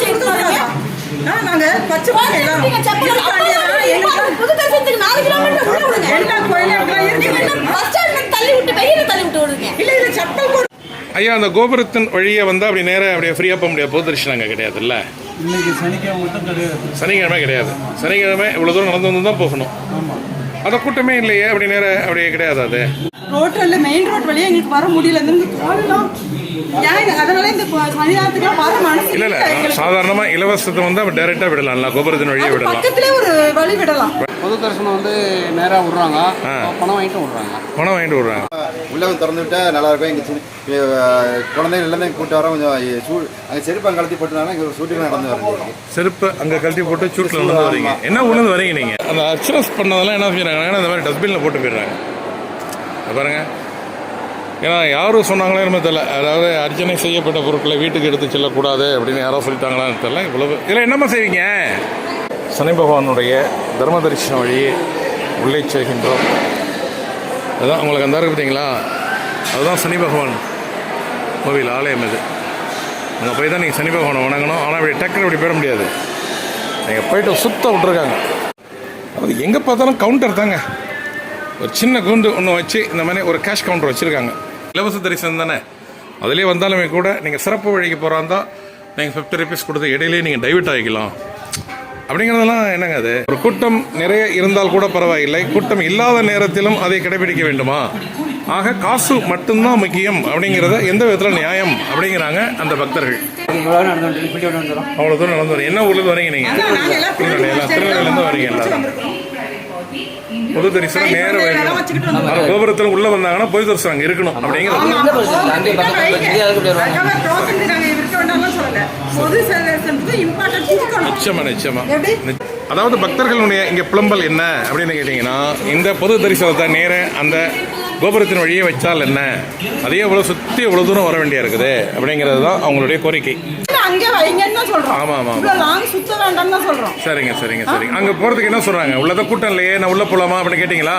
வச்சு நாங்க பச்சை நாலு கிலோமீட்டர் உள்ள விடுங்க. எல்லா கோயிலும் பஸ் தள்ளி விட்டு வெயில தள்ளி விட்டு இல்ல செப்பல் ஐயா அந்த கோபுரத்தின் வழியே வந்தால் அப்படி நேராக அப்படியே ஃப்ரீயாக போக முடியாது. பொது தரிசனம் அங்கே கிடையாதுல்ல சனிக்கிழமை கிடையாது. சனிக்கிழமை இவ்வளோ தூரம் நடந்து வந்து தான் போகணும் அதை கூட்டமே இல்லையே அப்படி நேரம் அப்படியே கிடையாது அது. ரோட்ல மெயின் ரோட் வழியா எங்களுக்கு வர முடியல. இந்த காலெல்லாம் ஏன் அதனால இந்த சனிதானத்துக்கு வர மனசு இல்லை இல்லை. சாதாரணமாக இலவசத்தை வந்து அப்போ டேரெக்டாக விடலாம்ல கோபுரத்தின் வழியே விடலாம். பக்கத்திலே ஒரு வழி விடலாம். பொது தரிசனம் வந்து விட்றாங்க. பணம் வாங்கிட்டு விட்றாங்க. பணம் வாங்கிட்டு விடுறாங்க. உள்ளே வந்து திறந்து விட்டா நல்லா இருக்கும் எங்கள் சின்ன குழந்தைங்க எல்லாத்தையும் கூப்பிட்டு வரோம் கொஞ்சம் சூ அங்கே செருப்பு அங்கே கலத்தி போட்டுனாலும் இங்கே சூட்டில் நடந்து வர வேண்டியது செருப்பு அங்கே கழட்டி போட்டு சூட்டில் நடந்து வரீங்க என்ன உணர்ந்து வரீங்க நீங்கள் அந்த அர்ச்சனஸ் பண்ணதெல்லாம் என்ன செஞ்சுறாங்கன்னா இந்த மாதிரி டஸ்ட்பினில் போட்டு போயிடுறாங்க. அது பாருங்க. ஏன்னா யாரும் சொன்னாங்களோ என்னமோ தெரியல. அதாவது அர்ச்சனை செய்யப்பட்ட பொருட்களை வீட்டுக்கு எடுத்து செல்லக்கூடாது அப்படின்னு யாரோ சொல்லிட்டாங்களான்னு தெரியல. இவ்வளவு இதில் என்னம்மா செய்வீங்க? சனி பகவானுடைய தர்ம தரிசனம் வழியே உள்ளே செல்கின்றோம். அதுதான் உங்களுக்கு அந்த இருக்கு பார்த்தீங்களா? அதுதான் சனி பகவான் கோவில் ஆலயம் இது. அங்கே போய் தான் நீங்கள் சனி பகவானை வணங்கணும். ஆனால் அப்படி டக்குனு அப்படி போயிட முடியாது. நீங்கள் போயிட்டு சுத்த விட்ருக்காங்க அது எங்கே பார்த்தாலும் கவுண்டர் தாங்க. ஒரு சின்ன கூண்டு ஒன்று வச்சு இந்த மாதிரி ஒரு கேஷ் கவுண்டர் வச்சுருக்காங்க. இலவச தரிசனம் தானே? அதுலேயே வந்தாலுமே கூட நீங்கள் சிறப்பு வழிக்கு போகிறா இருந்தால் நீங்கள் ஃபிஃப்டி ருபீஸ் கொடுத்து இடையிலே நீங்கள் டைவெர்ட் ஆகிக்கலாம். அப்படிங்கிறதெல்லாம் என்னங்க அது? ஒரு கூட்டம் நிறைய இருந்தால் கூட பரவாயில்லை. கூட்டம் இல்லாத நேரத்திலும் அதை கடைபிடிக்க வேண்டுமா? ஆக காசு மட்டும்தான் முக்கியம் அப்படிங்கிறத எந்த விதத்தில் நியாயம் அப்படிங்கிறாங்க அந்த பக்தர்கள். அவ்வளோ தூரம் நடந்து வரீங்க. என்ன ஊர்லேருந்து வரீங்க நீங்கள் நாங்க எல்லாம் திருநெல்வேலி வரீங்க எல்லாரும். பொது தரிசனம் நேர வரணும் அது கோபுரத்தில் உள்ள வந்தாங்கன்னா பொது தரிசனம் அங்கே இருக்கணும் அப்படிங்கிறது. நிச்சயமா நிச்சயமா? அதாவது பக்தர்களுடைய இங்கே புலம்பல் என்ன அப்படின்னு கேட்டிங்கன்னா இந்த பொது தரிசனத்தை நேர அந்த கோபுரத்தின் வழியே வச்சால் என்ன? அதே இவ்வளோ சுற்றி இவ்வளோ தூரம் வர வேண்டியா இருக்குது? அப்படிங்கிறது தான் அவங்களுடைய கோரிக்கை. அங்கே வைங்கன்னு தான் சொல்றோம். ஆமா, ஆமா, ஆமா. இவ்வளவு லாங் சுத்த வேண்டாம்னு தான் சொல்றோம். சரிங்க சரிங்க சரிங்க. அங்கே போகிறதுக்கு என்ன சொல்கிறாங்க உள்ளதான் கூட்டம் இல்லையே நான் உள்ளே போகலாமா அப்படின்னு கேட்டிங்களா?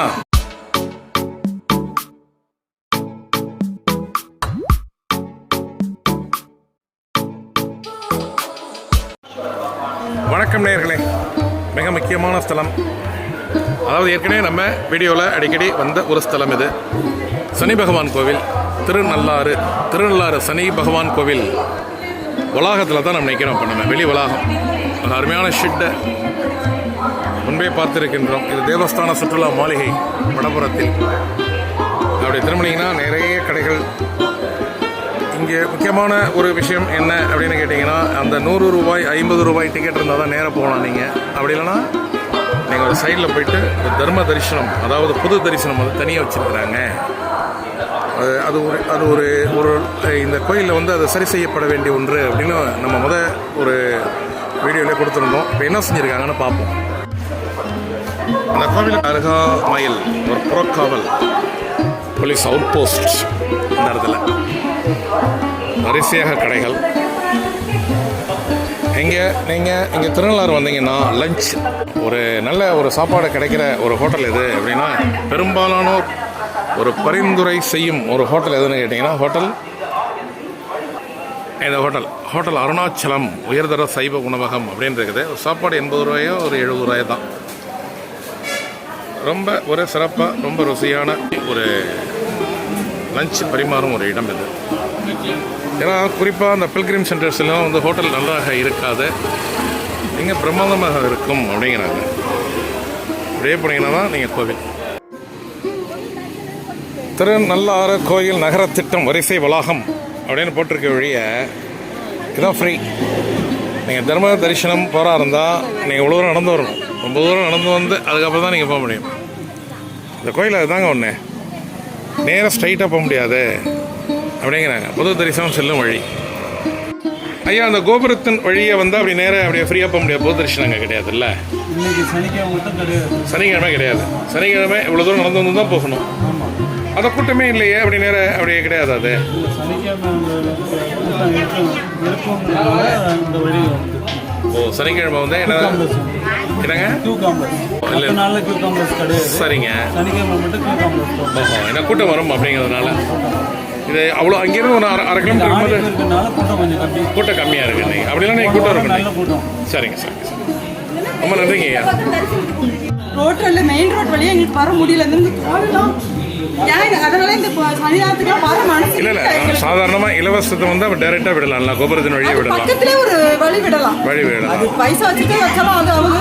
ஸ்தலம். அதாவது ஏற்கனவே நம்ம வீடியோவில் அடிக்கடி வந்த ஒரு ஸ்தலம் இது. சனி பகவான் கோவில் திருநள்ளாறு திருநள்ளாறு சனி பகவான் கோவில். வளாகத்தில் தான் நம்ம நிற்கிறோம் இப்போ நம்ம வெளி வளாகம். அந்த அருமையான ஷெட்டை. முன்பே பார்த்திருக்கின்றோம் இது தேவஸ்தான சுற்றுலா மாளிகை வடபுறத்தில். அப்படி திரும்பினீங்கன்னா நிறைய கடைகள். இங்கே முக்கியமான ஒரு விஷயம் என்ன அப்படின்னு கேட்டிங்கன்னா அந்த நூறு ரூபாய் ஐம்பது ரூபாய் டிக்கெட் இருந்தால் தான் நேராக போகலாம் நீங்கள் அப்படி இல்லைன்னா நீங்கள் ஒரு சைடில் போயிட்டு ஒரு தர்ம தரிசனம் அதாவது புது தரிசனம் வந்து தனியாக வச்சுருக்குறாங்க. அது அது ஒரு அது ஒரு ஒரு இந்த கோயிலில் வந்து அது சரி செய்யப்பட வேண்டிய ஒன்று அப்படின்னு நம்ம முத ஒரு வீடியோவிலே கொடுத்துருந்தோம். இப்போ என்ன செஞ்சுருக்காங்கன்னு பார்ப்போம். அந்த கோவில் அருகாமையில் ஒரு புறக்காவல். போலீஸ் அவுட் போஸ்ட் இந்த இடத்துல. வரிசையாக கடைகள். இங்கே நீங்கள் இங்கே திருநள்ளாறு வந்தீங்கன்னா லஞ்ச் ஒரு நல்ல ஒரு சாப்பாடு கிடைக்கிற ஒரு ஹோட்டல் எது அப்படின்னா பெரும்பாலானோர் ஒரு பரிந்துரை செய்யும் ஒரு ஹோட்டல் எதுன்னு கேட்டிங்கன்னா ஹோட்டல் இந்த ஹோட்டல் ஹோட்டல் அருணாச்சலம் உயர்தர சைவ உணவகம் அப்படின்னு இருக்குது. ஒரு சாப்பாடு எண்பது ரூபாயோ ஒரு எழுபது ரூபாயோ தான். ரொம்ப ஒரு சிறப்பாக ரொம்ப ருசியான ஒரு லஞ்ச் பரிமாறும் ஒரு இடம் இது. ஏன்னா குறிப்பாக அந்த பில்கிரிம் சென்டர்ஸ்லாம் வந்து ஹோட்டல் நல்லாக இருக்காது. இங்கே பிரமாதமாக இருக்கும் அப்படிங்கிறாங்க. அப்படியே போனீங்கன்னா தான் நீங்கள் கோவில். திருநள்ளாறு கோயில் நகர திட்டம் வரிசை வளாகம் அப்படின்னு போட்டிருக்க வழிய இதான் ஃப்ரீ நீங்கள் தர்ம தரிசனம் போகிறா இருந்தால் நீங்கள் இவ்வளோ தூரம் நடந்து வரணும். ரொம்ப தூரம் நடந்து வந்து அதுக்கப்புறம் தான் நீங்கள் போக முடியும். இந்த கோயில் அதுதாங்க ஒன்று நேராக ஸ்ட்ரைட்டாக போக முடியாது. அப்படிங்கிறாங்க. பொது தரிசனம் செல்லும் வழி. ஐயா அந்த கோபுரத்தின் வழியே வந்தால் அப்படி நேராக அப்படியே ஃப்ரீயாக போக முடியாது. பொது தரிசனம் அங்கே கிடையாதுல்ல? இன்னைக்கு சனிக்கிழமை மட்டும் கிடையாது. சனிக்கிழமை இவ்வளோ தூரம் நடந்து வந்து தான் போகணும் அதை கூட்டமே இல்லையே அப்படி நேரம் அப்படியே கிடையாது அது. ஓ சனிக்கிழமை வந்து என்ன என்னங்க? சரிங்க. என்ன கூட்டம் வரும் அப்படிங்கிறதுனால? இது அவ்வளோ அங்கேருந்து ஒரு அரை அரை கிலோமீட்டர் இருக்கிறதுனால கூட்டம் கம்மியாக இருக்கு நீங்கள் அப்படிலாம் நீங்கள் கூட்டம் கூட்டம் சரிங்க சரிங்க சரி ரொம்ப நன்றிங்க ஐயா. ரோட்ல மெயின் ரோட் வழியா எங்களுக்கு வர முடியல. இல்லை இல்லை. இலவசத்தை வந்து அவன் விடலாம்ல கோபுரத்தின் வழியே விடலாம். பக்கத்திலே ஒரு வழி விடலாம். வழி விடலாம். பைசா வச்சுட்டு வச்சாலும் அது அவங்க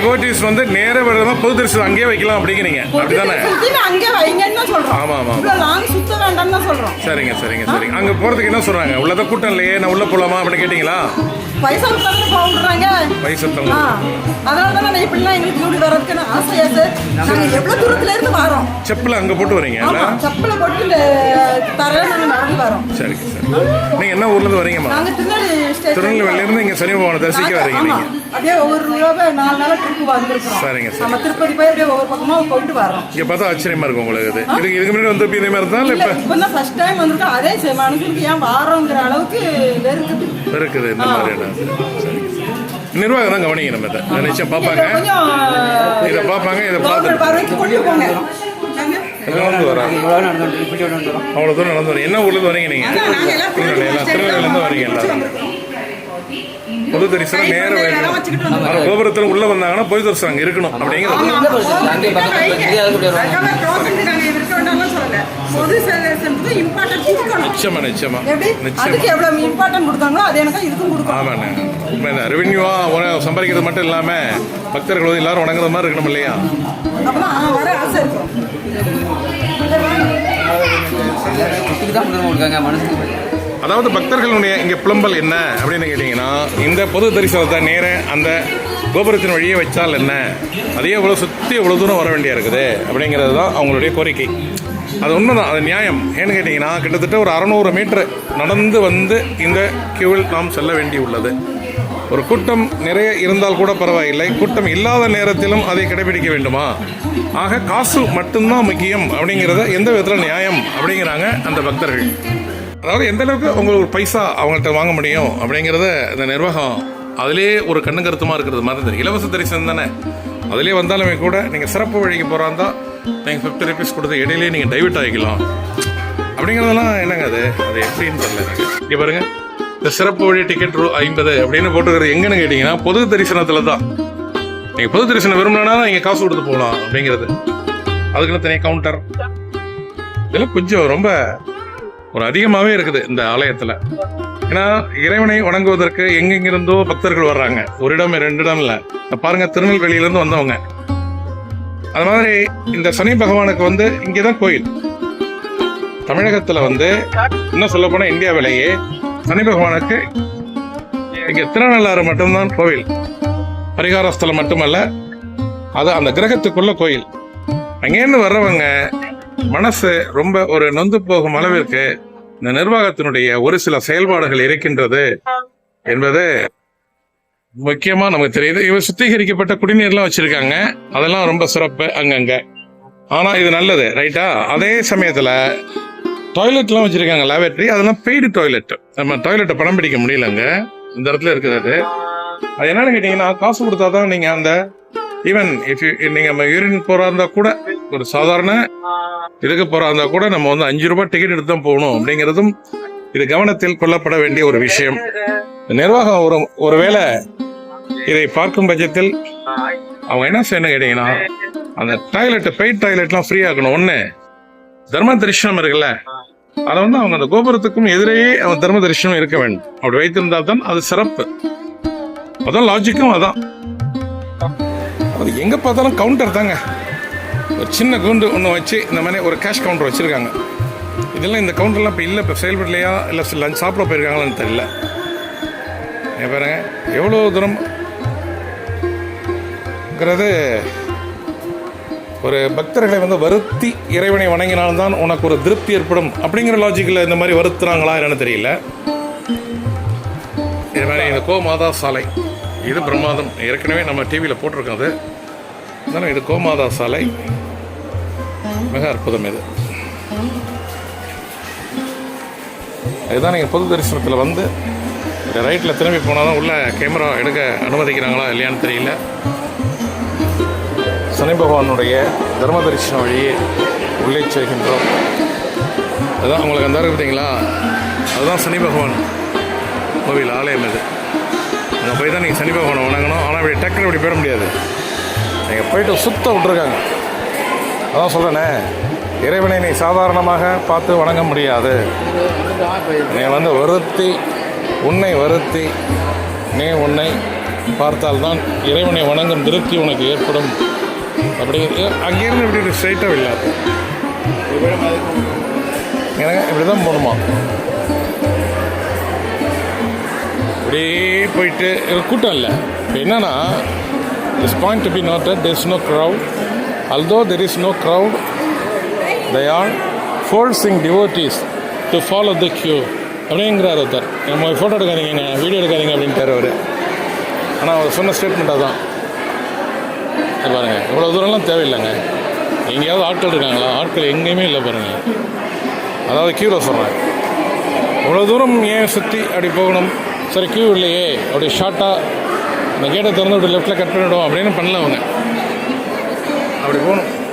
டிவோட்டிஸ் வந்து நேர விரதமா பொது தரிசனம் அங்கேயே வைக்கலாம் அப்படிங்கிறீங்க. அப்படிதானே? அங்கே வைங்க. தான் சொல்றோம். ஆமா, ஆமா. இவ்வளவு லாங் சுத்த வேண்டாம்னு தான் சொல்றோம். சரிங்க சரிங்க சரிங்க. அங்கே போகிறதுக்கு என்ன சொல்கிறாங்க உள்ளதான் கூட்டம் இல்லையே நான் உள்ளே போகலாமா அப்படின்னு கேட்டிங்களா? பைசா கொடுத்தாங்க போடுறாங்க வயசத்தவங்க ஆ, அதனால தான் நான் இப்படிலாம் எங்களுக்கு இப்படி வர்றதுக்கு ஆசையா சார் நாங்க எவ்வளவு தூரத்துல இருந்து வரோம் செப்பல் அங்கே போட்டு வரீங்க செப்பலை போட்டு இந்த தரையில நாங்க நடந்து வரோம் சரிங்க சரி நீங்கள் என்ன ஊர்லேருந்து வரீங்கம்மா? நாங்க திருநெல்வேலி ஸ்டேஷன் திருநெல்வேலியிலேருந்து இங்கே சனி பகவானை தரிசிக்க வரீங்க ஆமா. நீங்கள் அப்படியே ஒவ்வொரு ரூபாய் நாலு நாளா ட்ரிப்பு வந்திருக்கிறோம் சரிங்க, சரி. நம்ம திருப்பதி போய் அப்படியே ஒவ்வொரு பக்கமா போயிட்டு வரோம் இங்கே பார்த்தா ஆச்சரியமா இருக்கும் உங்களுக்கு இது. இதுக்கு இதுக்கு முன்னாடி வந்து இதே மாதிரி தான் இல்ல இப்போ? தான் ஃபர்ஸ்ட் டைம் வந்திருக்கோம் அதே சரி, மனுஷனுக்கு ஏன் வாரோங்கிற அளவுக்கு வெறுக்குது. இருக்குது இந்த மாதிரி இடம் சரி. நிர்வாகம் தான் கவனிங்க நம்ம இதை. நிச்சயம் பார்ப்பாங்க. இதை பார்ப்பாங்க இதை பார்த்து நடந்து வராங்க. அவ்வளோ தூரம் நடந்து வரீங்க என்ன ஊர்லேருந்து வரீங்க நீங்கள் திருநெல்வேலியிலேருந்து வரீங்க எல்லாரும் பொது தரிசனம் நேர இடம் வேணும் கோபுரத்தில் உள்ள வந்தாங்கன்னா பொது தரிசனம் அங்கே இருக்கணும் அப்படிங்கிறது நிச்சயமா நிச்சயமா. ஆமாண்ணே. உண்மை ரெவென்யூவா சம்பாதிக்கிறது மட்டும் இல்லாமல் பக்தர்கள் வந்து எல்லாரும் வணங்குற மாதிரி இருக்கணும் இல்லையா? தான் முதல்ல கொடுக்காங்க மனசுக்கு. அதாவது பக்தர்களுடைய இங்கே புலம்பல் என்ன அப்படின்னு கேட்டிங்கன்னா இந்த பொது தரிசனத்தை நேர அந்த கோபுரத்தின் வழியே வச்சால் என்ன? அதே இவ்வளோ சுற்றி இவ்வளோ தூரம் வர வேண்டியா இருக்குது? அப்படிங்கிறது தான் அவங்களுடைய கோரிக்கை. அது உண்மைதான் அது நியாயம். ஏன்னு கேட்டிங்கன்னா கிட்டத்தட்ட ஒரு அறநூறு மீட்டர் நடந்து வந்து இந்த கியூவில் நாம் செல்ல வேண்டி உள்ளது. ஒரு கூட்டம் நிறைய இருந்தால் கூட பரவாயில்லை. கூட்டம் இல்லாத நேரத்திலும் அதை கடைபிடிக்க வேண்டுமா? ஆக காசு மட்டும்தான் முக்கியம் அப்படிங்கிறத எந்த விதத்தில் நியாயம் அப்படிங்கிறாங்க அந்த பக்தர்கள். அதாவது எந்த அளவுக்கு உங்களுக்கு ஒரு பைசா அவங்கள்ட்ட வாங்க முடியும் அப்படிங்கிறத இந்த நிர்வாகம் அதிலே ஒரு கண்ணு கருத்துமா இருக்கிறது மறந்து இலவச தரிசனம் தானே? அதிலே வந்தாலுமே கூட நீங்கள் சிறப்பு வழிக்கு போகிறாந்தா நீங்கள் ஃபிஃப்டி ருபீஸ் கொடுத்து இடையிலே நீங்கள் டைவர்ட் ஆகிக்கலாம். அப்படிங்கிறதெல்லாம் என்னங்க அது? அது எப்படின்னு தெரியல இங்கே பாருங்க. இந்த சிறப்பு வழி டிக்கெட் ரூ ஐம்பது அப்படின்னு போட்டுக்கிறது எங்கன்னு கேட்டிங்கன்னா பொது தரிசனத்தில் தான். நீங்கள் பொது தரிசனம் விரும்பினா நீங்கள் காசு கொடுத்து போகலாம் அப்படிங்கிறது. அதுக்குன்னு தனியாக கவுண்டர் இதெல்லாம் கொஞ்சம் ரொம்ப ஒரு அதிகமாகவே இருக்குது இந்த ஆலயத்தில். ஏன்னா இறைவனை வணங்குவதற்கு எங்கெங்கிருந்தோ பக்தர்கள் வர்றாங்க. ஒரு இடம் ரெண்டு இடம் இல்லை. பாருங்க திருநெல்வேலியிலேருந்து வந்தவங்க. அது மாதிரி இந்த சனி பகவானுக்கு வந்து இங்கே தான் கோயில். தமிழகத்தில் வந்து இன்னும் சொல்ல போனால் இந்தியாவிலேயே சனி பகவானுக்கு இங்கே திருநள்ளாறு மட்டும்தான் கோவில். பரிகார ஸ்தலம் மட்டுமல்ல அது அந்த கிரகத்துக்குள்ள கோயில். அங்கேருந்து வர்றவங்க மனசு ரொம்ப ஒரு நொந்து போகும் அளவிற்கு இந்த நிர்வாகத்தினுடைய ஒரு சில செயல்பாடுகள் இருக்கின்றது என்பது முக்கியமா நமக்கு தெரியுது. இவ சுத்திகரிக்கப்பட்ட குடிநீர்லாம் வச்சிருக்காங்க. அதெல்லாம் ரொம்ப சிறப்பு அங்கங்க. ஆனா இது நல்லது ரைட்டா? அதே சமயத்துல டாய்லெட்லாம் வச்சிருக்காங்க லேபரேட்டரி அதெல்லாம் பெய்டு டாய்லெட் நம்ம டாய்லெட்டை படம் பிடிக்க முடியலங்க. இந்த இடத்துல இருக்கிறது அது. என்னன்னு கேட்டீங்கன்னா காசு கொடுத்தா தான் நீங்க அந்த ஈவன் இஃப் நீங்க நம்ம யூரின் போறா இருந்தா கூட ஒரு சாதாரண இதுக்கு போறா இருந்தா கூட நம்ம வந்து அஞ்சு ரூபாய் டிக்கெட் எடுத்து தான் போகணும் அப்படிங்கிறதும் இது கவனத்தில் கொள்ளப்பட வேண்டிய ஒரு விஷயம். நிர்வாகம் ஒரு ஒருவேளை இதை பார்க்கும் பட்சத்தில் அவங்க என்ன செய்யணும் கேட்டீங்கன்னா அந்த டாய்லெட் பெய்ட் டாய்லெட்லாம் ஃப்ரீ ஆக்கணும். ஒன்று தர்ம தரிசனம் இருக்குல்ல அதை வந்து அவங்க அந்த கோபுரத்துக்கும் எதிரேயே அவன் தர்ம தரிசனம் இருக்க வேண்டும். அப்படி வைத்திருந்தால் தான் அது சிறப்பு. அதான் லாஜிக்கும் அதான். அது எங்க பார்த்தாலும் கவுண்டர் தாங்க. ஒரு சின்ன கூண்டு ஒன்று வச்சு இந்த மாதிரி ஒரு கேஷ் கவுண்டர் வச்சுருக்காங்க. இதெல்லாம் இந்த கவுண்டர்லாம் இப்போ இல்லை இப்போ செயல்படலையா இல்லை லஞ்ச் சாப்பிட போயிருக்காங்களான்னு தெரியல. இங்க பாருங்க எவ்வளோ தூரம்ங்கிறது ஒரு பக்தர்களை வந்து வருத்தி இறைவனை வணங்கினால்தான் உனக்கு ஒரு திருப்தி ஏற்படும் அப்படிங்கிற லாஜிக்கில் இந்த மாதிரி வருத்துறாங்களா என்னன்னு தெரியல. இது மாதிரி இந்த கோமாதா சாலை இது பிரமாதம் ஏற்கனவே நம்ம டிவியில் போட்டிருக்கோம் அது. இருந்தாலும் இது கோமாதா சாலை. மிக அற்புதம் இது. இதுதான் நீங்கள் பொது தரிசனத்தில் வந்து ரைட்டில் திரும்பி தான் உள்ளே கேமரா எடுக்க அனுமதிக்கிறாங்களா இல்லையான்னு தெரியல. சனி பகவானுடைய தர்ம தரிசனம் வழியே உள்ளே செல்கின்றோம். அதுதான் உங்களுக்கு அந்த பார்த்தீங்களா? அதுதான் சனி பகவான் கோவில் ஆலயம் இது. அங்கே போய் தான் நீங்கள் சனி பகவானை வணங்கணும். ஆனால் இப்படி டக்குன்னு இப்படி போயிட முடியாது. நீங்கள் போயிட்டு சுத்த விட்ருக்காங்க அதான் சொல்கிறேனே இறைவனை நீ சாதாரணமாக பார்த்து வணங்க முடியாது. நீ வந்து வருத்தி உன்னை வருத்தி நீ உன்னை பார்த்தால்தான் இறைவனை வணங்கும் திருப்தி உனக்கு ஏற்படும். அப்படி அங்கேருந்து இப்படி ஸ்ட்ரைட்டாக இல்லாது எனக்கு இப்படி தான் போகணுமா? இப்படியே போயிட்டு இது கூட்டம் இல்லை. என்னன்னா this point to be noted there is no crowd. Although there is no crowd they are forcing devotees to follow the queue. அப்படிங்கிறார் ஒருத்தர். நம்ம ஃபோட்டோ எடுக்காதீங்க வீடியோ எடுக்காதீங்க அப்படின்ட்டார் அவர். ஆனால் அவர் சொன்ன ஸ்டேட்மெண்ட் அதான். பாருங்கள் இவ்வளோ தூரம்லாம் தேவையில்லைங்க. எங்கேயாவது ஆட்கள் இருக்காங்களா? ஆட்கள் எங்கேயுமே இல்லை பாருங்கள் அதாவது கியூவில் சொல்கிறேன் இவ்வளோ தூரம் ஏன் சுற்றி அப்படி போகணும்? சரி கியூ இல்லையே. அப்படி ஷார்ட்டாக இந்த கேட்டை திறந்து அப்படி லெஃப்ட்டில் கட் பண்ணிவிடும் அப்படின்னு பண்ணல அவங்க. அப்படி போகணும்.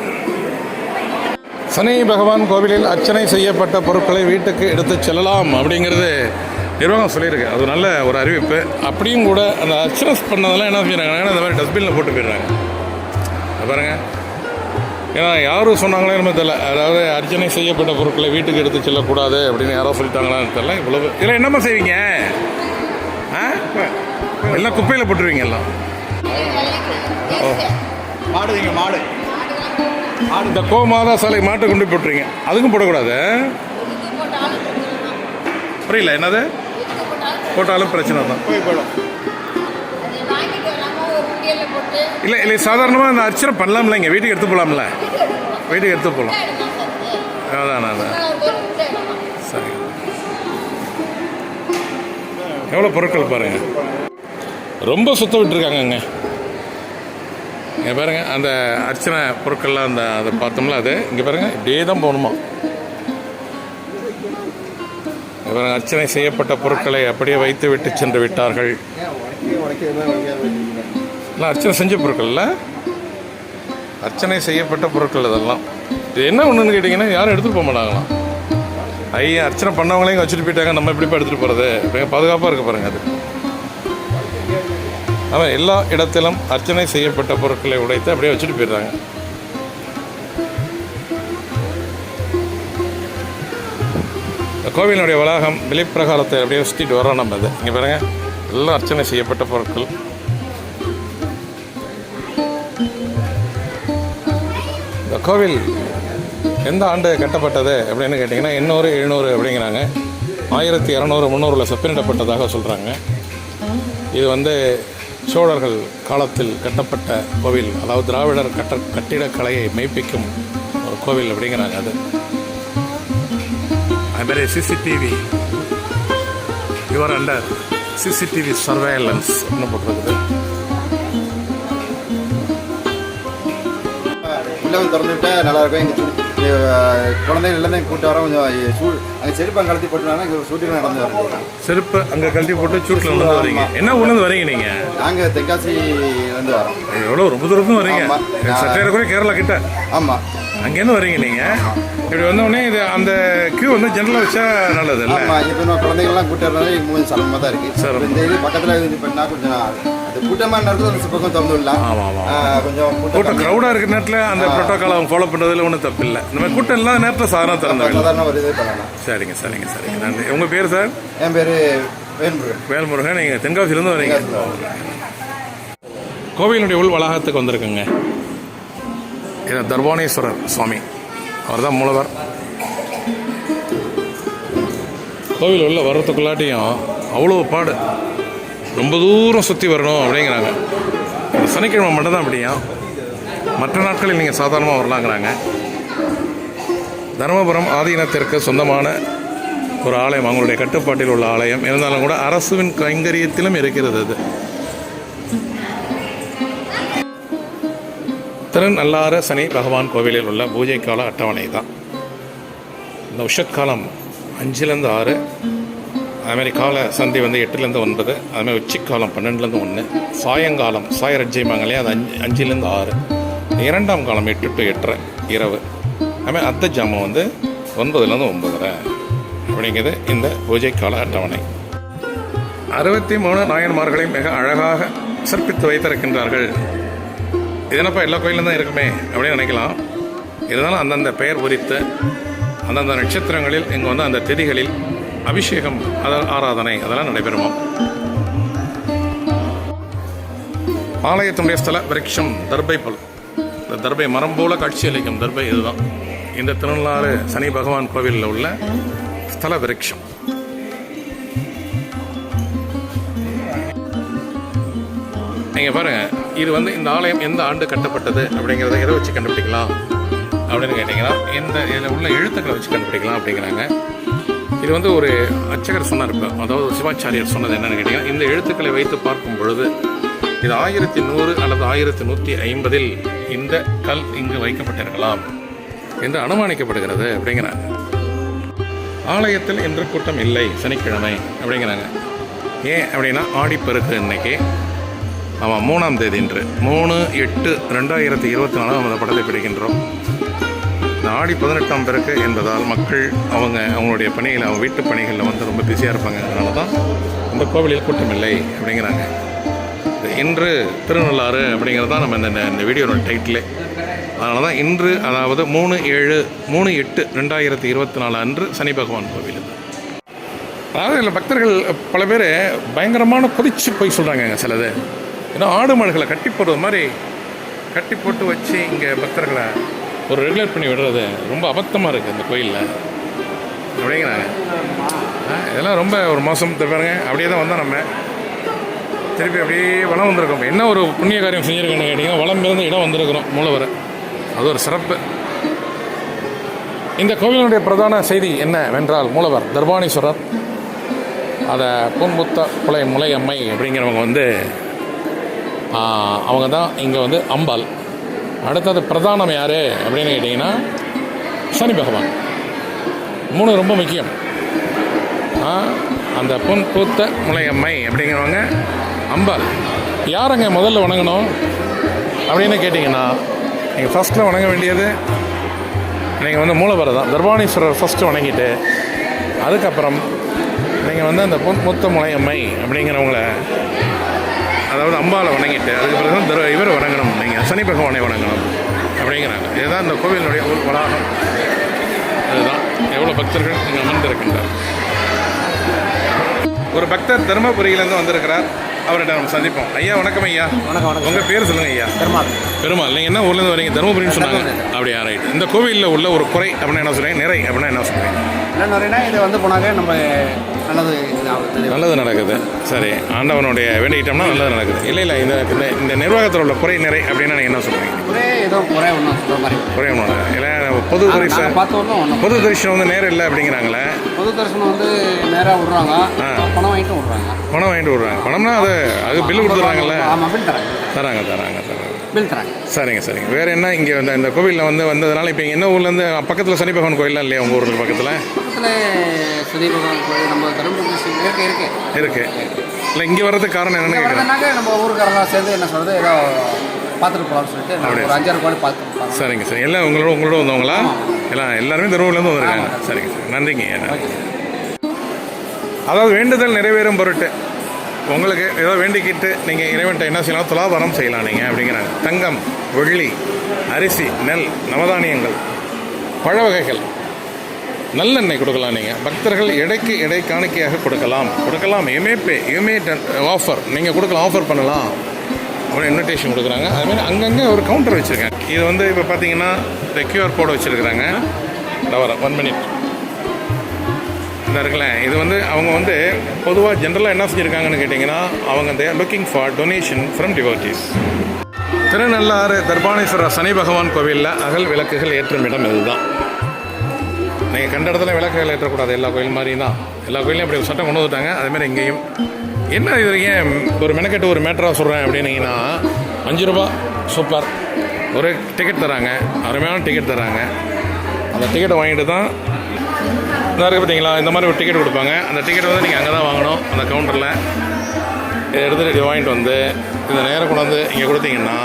சனி பகவான் கோவிலில் அர்ச்சனை செய்யப்பட்ட பொருட்களை வீட்டுக்கு எடுத்துச் செல்லலாம் அப்படிங்கிறது நிர்வாகம் சொல்லியிருக்கு. அது நல்ல ஒரு அறிவிப்பு. அப்படியும் கூட அந்த அர்ச்சனை பண்ணதெல்லாம் என்ன செய்யறாங்கன்னா இந்த மாதிரி டஸ்ட்பினில் போட்டு போயிடுறாங்க. அது பாருங்க. ஏன்னா யாரும் சொன்னாங்களே நம்ம தெரியல. அதாவது அர்ச்சனை செய்யப்பட்ட பொருட்களை வீட்டுக்கு எடுத்து செல்லக்கூடாது அப்படின்னு யாரோ சொல்லிட்டாங்களான்னு தெரியல. இவ்வளவு இதில் என்னம்மா செய்வீங்க? ஆ? எல்லாம் குப்பையில் போட்டுருவீங்க எல்லாம். மாடுவீங்க மாடு. இந்த கோமாதா சாலை மாட்டை கொண்டு போய் அதுக்கும் போடக்கூடாது புரியல என்னது? போட்டாலும் பிரச்சனை தான். போய் இல்லை இல்லை சாதாரணமாக அந்த அர்ச்சனை பண்ணலாம்ல இங்கே வீட்டுக்கு எடுத்து போகலாம்ல வீட்டுக்கு எடுத்து போகலாம் அதான் அதான் சரி. எவ்வளோ பொருட்கள் பாருங்க. ரொம்ப சுத்த விட்டுருக்காங்கங்க. இங்கே பாருங்க அந்த அர்ச்சனை பொருட்கள்லாம் அந்த அதை பார்த்தோம்ல அது இங்கே பாருங்க இப்படியே தான் போகணுமா? இங்க அர்ச்சனை செய்யப்பட்ட பொருட்களை அப்படியே வைத்து விட்டு சென்று விட்டார்கள். இல்லை அர்ச்சனை செஞ்ச பொருட்கள்ல அர்ச்சனை செய்யப்பட்ட பொருட்கள் இதெல்லாம். இது என்ன ஒன்றுன்னு கேட்டிங்கன்னா யாரும் எடுத்துகிட்டு போக மாட்டாங்களாம். ஐயா அர்ச்சனை பண்ணவங்களையும் வச்சுட்டு போயிட்டாங்க நம்ம எப்படி எடுத்துகிட்டு போகிறது பாதுகாப்பாக இருக்க பாருங்க அது. அவன் எல்லா இடத்திலும் அர்ச்சனை செய்யப்பட்ட பொருட்களை உடைத்து அப்படியே வச்சுட்டு போயிடுறாங்க. கோவிலினுடைய வளாகம் வெளிப்பிரகாரத்தை அப்படியே சுற்றிட்டு வரோம் நம்ம அது இங்கே பாருங்க எல்லாம் அர்ச்சனை செய்யப்பட்ட பொருட்கள். இந்த கோவில் எந்த ஆண்டு கட்டப்பட்டது அப்படின்னு கேட்டிங்கன்னா எண்ணூறு எழுநூறு அப்படிங்கிறாங்க. ஆயிரத்தி இரநூறு முந்நூறில் செப்பனிடப்பட்டதாக சொல்கிறாங்க இது வந்து சோழர்கள் காலத்தில் கட்டப்பட்ட கோவில் அதாவது திராவிடர் கட்ட கட்டிடக்கலையை மெய்ப்பிக்கும் ஒரு கோவில் அப்படிங்கிறாங்க அது. அதுமாதிரி CCTV your under CCTV surveillance அப்படின்னு போட்டிருக்குது. உள்ள வந்து திறந்து விட்டா நல்லா இருக்கும் எங்க இங்க, குழந்தைகள் எல்லாத்தையும் கூட்டு வர கொஞ்சம் சூ அங்கே செருப்பம் கலத்தி போட்டுனாலும் இங்கே சூட்டில் நடந்து வருது. செருப்பு அங்கே கழட்டி போட்டு சூட்டில் நடந்து வரீங்க என்ன ஊர்லேருந்து வரீங்க நீங்கள் நாங்கள் தென்காசியிலேருந்து வரோம். எவ்வளோ ரொம்ப தூரத்தும் வரீங்க. சட்டையில கூட கேரளா கிட்ட. ஆமாம் அங்கேருந்து வரீங்க நீங்கள் இப்படி வந்த உடனே இது அந்த கியூ வந்து ஜெனரலாக வச்சா நல்லது இல்லை? ஆமாம் இப்போ நம்ம குழந்தைகள்லாம் கூட்டு வரனால இது கொஞ்சம் சிரமமாக தான் இருக்குது சிரமம். இந்த இது பக்கத்தில் இது பண்ணால் கொஞ்சம் அது கூட்டமாக நடக்குது அந்த பக்கம் திறந்து விடலாம் ஆமாம் ஆமாம் கொஞ்சம் கூட்டம் கூட்டம் க்ரௌடாக இருக்கிற நேரத்தில் அந்த ப்ரோட்டோக்கால் அவங்க ஃபாலோ பண்ணுறதுல ஒன்றும் தப்பு இல்லை. இந்த மாதிரி கூட்டம் இல்லாத நேரத்தில் சாதாரண திறந்து சாதாரண ஒரு இது பண்ணலாம். சரிங்க சரிங்க சரிங்க. நன்றி. உங்கள் பேர் சார் என் பேர் வேல்முருகன். வேல்முருகன். நீங்கள் தென்காசியிலேருந்து வரீங்க கோவிலுடைய உள் வளாகத்துக்கு வந்திருக்குங்க. தர்பானேஸ்வரர் சுவாமி. அவர் தான் மூலவர். கோவில் உள்ள வர்றதுக்குள்ளாட்டியும் அவ்வளோ பாடு. ரொம்ப தூரம் சுற்றி வரணும் அப்படிங்கிறாங்க. சனிக்கிழமை மட்டும் தான் அப்படியா? மற்ற நாட்களில் நீங்கள் சாதாரணமாக வரலாங்கிறாங்க. தருமபுரம் ஆதீனத்திற்கு சொந்தமான ஒரு ஆலயம் அவங்களுடைய கட்டுப்பாட்டில் உள்ள ஆலயம். இருந்தாலும் கூட அரசுவின் கைங்கரியத்திலும் இருக்கிறது அது. திருநள்ளாறு சனி பகவான் கோவிலில் உள்ள பூஜை கால அட்டவணை தான் இந்த உஷத்காலம் அஞ்சுலேருந்து ஆறு அதுமாதிரி கால சந்தி வந்து எட்டுலேருந்து ஒன்பது அதுமாதிரி உச்சிக்காலம் பன்னெண்டுலேருந்து ஒன்று சாயங்காலம் சாயரட்ஜைமாங்க இல்லையா அது அஞ்சு அஞ்சுலேருந்து ஆறு இரண்டாம் காலம் எட்டு டு எட்டரை இரவு. அதுமாதிரி அத்த ஜாமம் வந்து ஒன்பதுலேருந்து ஒன்பதரை அப்படிங்கிறது இந்த பூஜை கால அட்டவணை. அறுபத்தி மூணு நாயன்மார்களை மிக அழகாக சிற்பித்து வைத்திருக்கின்றார்கள். இதனப்பா எல்லா கோயிலும் தான் இருக்குமே அப்படின்னு நினைக்கலாம். இருந்தாலும் அந்தந்த பெயர் குறித்து அந்தந்த நட்சத்திரங்களில் இங்கே வந்து அந்த திதிகளில் அபிஷேகம் அத ஆராதனை அதெல்லாம் நடைபெறுமா? ஆலயத்தினுடைய ஸ்தல விருட்சம் தர்பை பல். இந்த தர்பை மரம் போல காட்சியளிக்கும் தர்பை இதுதான். இந்த திருநள்ளாறு சனி பகவான் கோவிலில் உள்ள ஸ்தல விருட்சம். நீங்கள் பாருங்கள் இது வந்து இந்த ஆலயம் எந்த ஆண்டு கட்டப்பட்டது அப்படிங்கிறத எதை வச்சு கண்டுபிடிக்கலாம் அப்படின்னு கேட்டிங்கன்னா இந்த இதில் உள்ள எழுத்துக்களை வச்சு கண்டுபிடிக்கலாம் அப்படிங்கிறாங்க. இது வந்து ஒரு அச்சகர் சொன்னார் இப்போ அதாவது சிவாச்சாரியர் சொன்னது என்னென்னு கேட்டிங்கன்னா இந்த எழுத்துக்களை வைத்து பார்க்கும் பொழுது இது ஆயிரத்தி நூறு அல்லது ஆயிரத்தி நூற்றி ஐம்பதில் இந்த கல் இங்கு வைக்கப்பட்டிருக்கலாம் என்று அனுமானிக்கப்படுகிறது அப்படிங்கிறாங்க. ஆலயத்தில் இன்று கூட்டம் இல்லை சனிக்கிழமை அப்படிங்கிறாங்க. ஏன் அப்படின்னா ஆடிப்பெருக்கு இன்னைக்கு. ஆமாம் மூணாம் தேதி இன்று. மூணு எட்டு ரெண்டாயிரத்தி இருபத்தி நாலாம் அந்த படத்தை பிடிக்கின்றோம். ஆடி பதினெட்டாம் பிறகு என்பதால் மக்கள் அவங்க அவங்களுடைய பணிகள் அவங்க வீட்டு பணிகளில் வந்து ரொம்ப பிஸியாக இருப்பாங்க. அதனால தான் இந்த கோவிலில் கூட்டம் இல்லை அப்படிங்கிறாங்க இன்று திருநள்ளாறு அப்படிங்கிறது தான் நம்ம இந்த இந்த வீடியோட டைட்டிலே அதனால தான் இன்று அதாவது மூணு ஏழு மூணு எட்டு ரெண்டாயிரத்தி இருபத்தி நாலு அன்று சனி பகவான் கோவில். அதாவது இதில் பக்தர்கள் பல பேர் பயங்கரமான கொதிச்சு போய் சொல்கிறாங்க சிலது. ஏன்னா ஆடு மாடுகளை கட்டி போடுறது மாதிரி கட்டி போட்டு வச்சு இங்கே பக்தர்களை ஒரு ரெகுலேட் பண்ணி விடுறது ரொம்ப அபத்தமாக இருக்குது இந்த கோயிலில். அப்படிங்கிறாங்க. இதெல்லாம் ரொம்ப ஒரு மோசம் பாருங்க. அப்படியே தான் வந்தோம் நம்ம. திருப்பி அப்படியே வளம் வந்திருக்கோம். என்ன ஒரு புண்ணிய காரியம் செஞ்சுருக்கோன்னு கேட்டிங்கன்னா வளம் இருந்து இடம் வந்திருக்கிறோம் மூலவரை அது ஒரு சிறப்பு. இந்த கோவிலினுடைய பிரதான செய்தி என்னவென்றால் மூலவர் தர்பாணீஸ்வரர் அதை பொன்முத்த புலை முலையம்மை அப்படிங்கிறவங்க வந்து அவங்க தான் இங்கே வந்து அம்பாள். அடுத்தது பிரதானம் யார் அப்படின்னு கேட்டிங்கன்னா சனி பகவான். மூணு ரொம்ப முக்கியம். ஆ, அந்த பொன் பூத்த முலையம்மை அப்படிங்கிறவங்க அம்பாள். யாரங்க முதல்ல வணங்கணும் அப்படின்னு கேட்டிங்கன்னா நீங்கள் ஃபஸ்ட்டில் வணங்க வேண்டியது நீங்கள் வந்து மூலவரை தான் தர்பாணீஸ்வரர் ஃபஸ்ட்டு வணங்கிட்டு அதுக்கப்புறம் நீங்கள் வந்து அந்த பொன் முத்த முலையம்மை அப்படிங்கிறவங்கள அதாவது அம்பாவை வணங்கிட்டு அதுக்கு பிறகு தான் தர்வ- இவர் வணங்கணும். நீங்கள் சனி பகவானை வணங்கணும். அப்படிங்கிறாங்க. இதுதான் இந்த கோவிலினுடைய ஒரு வளாகம். அதுதான். எவ்வளோ பக்தர்கள் இங்கே அமர்ந்திருக்கின்றார். ஒரு பக்தர் தருமபுரியிலேருந்து வந்திருக்கிறார். அவர்கிட்ட நம்ம சந்திப்போம். ஐயா வணக்கம் ஐயா. வணக்கம் வணக்கம் உங்கள் பேர் சொல்லுங்க ஐயா. பெருமாள். பெருமாள். நீங்கள் என்ன ஊர்லேருந்து வரீங்க? தருமபுரின்னு சொன்னாங்க. அப்படியா ரைட் இந்த கோவிலில் உள்ள ஒரு குறை அப்படின்னா என்ன சொல்றீங்க? நிறை அப்படின்னா என்ன சொல்றீங்க? என்ன நிறையனா இது வந்து போனாக்க நம்ம நல்லது. நல்லது நடக்குது. சரி ஆண்டவனுடைய வேண்டிக்கிட்டோம்னா நல்லது நடக்குது. இல்லை இல்லை இந்த இந்த- நிர்வாகத்தில் உள்ள குறை நிறை அப்படின்னா நீங்கள் என்ன சொல்றீங்க? ஒரே ஏதோ குறை ஒன்றும் சொல்கிற மாதிரி. குறை ஒன்றும் இல்லை. பொது தரிசனம். நாங்க பார்த்த ஒன்றும் ஒன்றும் பொது தரிசனம் வந்து நேரம் இல்லை அப்படிங்கிறாங்களே. பொது தரிசனம் வந்து நேராக விடுறாங்க. பணம் வாங்கிட்டு விடுறாங்க. பணம் வாங்கிட்டு விடுறாங்க. பணம்னா அது அது பில்லு கொடுத்துட்றாங்கல்ல. ஆமாம் பில் தராங்க. தராங்க தராங்க தராங்க. பில் தராங்க. சரிங்க சரிங்க. வேறு என்ன? இங்கே இந்த கோவிலில் வந்து வந்ததுனால இப்போ என்ன ஊர்லேருந்து பக்கத்தில் சனி பகவான் கோயிலாம் இல்லையா உங்கள் ஊருக்கு பக்கத்தில்? பக்கத்தில் சுதீ பகவான் கோயில் நம்ம தருமபுரி district இருக்கு இருக்கு. இருக்கு. இல்லை இங்கே வர்றதுக்கு காரணம் என்னன்னு வரதுனாக்க நம்ம ஊருக்காரங்க சேர்ந்து என்ன சொல்கிறது ஏதோ பார்த்துட்டு போகலாம்னு சொல்லிட்டு நான் ஒரு அஞ்சாறு கோயில் பார்த்துட்டு போகலாம் சரிங்க சரி. எல்லாம் உங்களோட உங்களோட வந்தவங்களா? எல்லாம் எல்லாருமே தருமபுரிலேருந்து வந்திருக்காங்க. சரிங்க சரி. நன்றிங்க அதாவது வேண்டுதல் நிறைவேறும் பொருட்டு உங்களுக்கு ஏதோ வேண்டிக்கிட்டு நீங்கள் இறைவன்ட்ட என்ன செய்யலாம் துலாபாரம் செய்யலாம் நீங்கள் அப்படிங்கிறாங்க. தங்கம் வெள்ளி அரிசி நெல் நவதானியங்கள் பழ வகைகள். நல்லெண்ணெய் கொடுக்கலாம் நீங்கள் பக்தர்கள் எடைக்கு எடை காணிக்கையாக கொடுக்கலாம். கொடுக்கலாம் எமேபே எமே ஆஃபர் நீங்கள் கொடுக்கலாம் ஆஃபர் பண்ணலாம். அப்படின்னு இன்விடேஷன் கொடுக்குறாங்க. அதுமாதிரி அங்கங்கே ஒரு கவுண்டர் வச்சுருக்காங்க. இது வந்து இப்போ பார்த்தீங்கன்னா இந்த கியூஆர் கோடு வச்சுருக்குறாங்க. வர ஒன் மினிட் இந்த இருக்குல்ல இது வந்து அவங்க வந்து பொதுவாக ஜென்ரலாக என்ன செஞ்சுருக்காங்கன்னு கேட்டிங்கன்னா அவங்க இந்த looking for donation from devotees Thirunallar Darbaranyeswarar Shani Bhagavan கோவிலில் அகல் விளக்குகள் ஏற்றும் இடம் இதுதான். நீங்கள் கண்ட இடத்துல விளக்குகள் ஏற்றக்கூடாது. எல்லா கோயில் மாதிரியும் தான். எல்லா கோயிலையும் அப்படி சட்டம் கொண்டு வந்துட்டாங்க. அதேமாதிரி இங்கேயும். என்ன இது ஏன் ஒரு மெனக்கெட்டு ஒரு மேட்டராக சொல்கிறேன் அப்படின்னீங்கன்னா அஞ்சு ரூபா. சூப்பர் ஒரு டிக்கெட் தராங்க. அருமையான டிக்கெட் தராங்க. அந்த டிக்கெட்டை வாங்கிட்டு தான் இதாக இருக்குது பார்த்தீங்களா இந்த மாதிரி ஒரு டிக்கெட் கொடுப்பாங்க. அந்த டிக்கெட் வந்து நீங்கள் அங்கே தான் வாங்கணும். அந்த கவுண்டரில் இதை எடுத்துகிட்டு வாங்கிட்டு வந்து இந்த நேரம் கொண்டு வந்து இங்கே கொடுத்தீங்கன்னா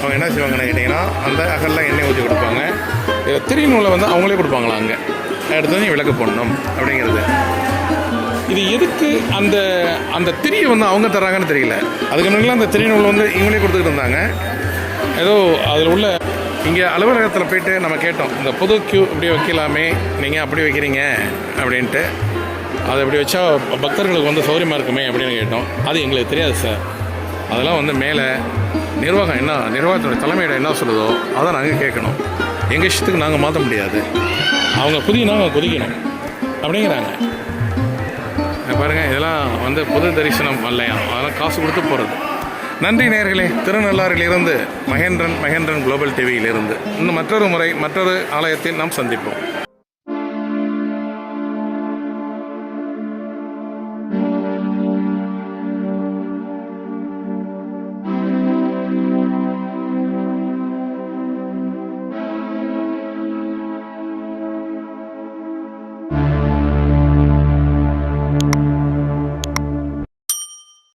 அவங்க என்ன செய்வாங்கன்னு கேட்டிங்கன்னா அந்த அகலில் எண்ணெய் ஊற்றி கொடுப்பாங்க. இதை நூலை வந்து அவங்களே கொடுப்பாங்களா அங்கே? எடுத்து நீ விளக்கு போடணும் அப்படிங்கிறது. இது எதுக்கு அந்த அந்த திரியை வந்து அவங்க தர்றாங்கன்னு தெரியல. அதுக்கு முன்னாடி அந்த திரை நூல் வந்து இவங்களே கொடுத்துக்கிட்டு இருந்தாங்க. ஏதோ அதில் உள்ள இங்கே அலுவலகத்தில் போயிட்டு நம்ம கேட்டோம் இந்த புது கியூ இப்படி வைக்கலாமே நீங்கள் அப்படி வைக்கிறீங்க? அப்படின்ட்டு. அதை இப்படி வச்சா பக்தர்களுக்கு வந்து சௌரியமாக இருக்குமே அப்படின்னு கேட்டோம். அது எங்களுக்கு தெரியாது சார். அதெல்லாம் வந்து மேலே நிர்வாகம் என்ன நிர்வாகத்தோட தலைமையிட என்ன சொல்லுதோ அதை நாங்கள் கேட்கணும். எங்கள் இஷ்டத்துக்கு நாங்கள் மாற்ற முடியாது. அவங்க புதிய நாங்கள் குதிக்கணும். அப்படிங்கிறாங்க. இங்க பாருங்க இதெல்லாம் வந்து பொது தரிசனம் அல்லையா? அதெல்லாம் காசு கொடுத்து போகிறது நன்றி நேயர்களே திருநள்ளாறிலிருந்து மகேந்திரன் மகேந்திரன் குளோபல் டிவியிலிருந்து இன்னும் மற்றொரு முறை மற்றொரு ஆலயத்தில் நாம் சந்திப்போம்.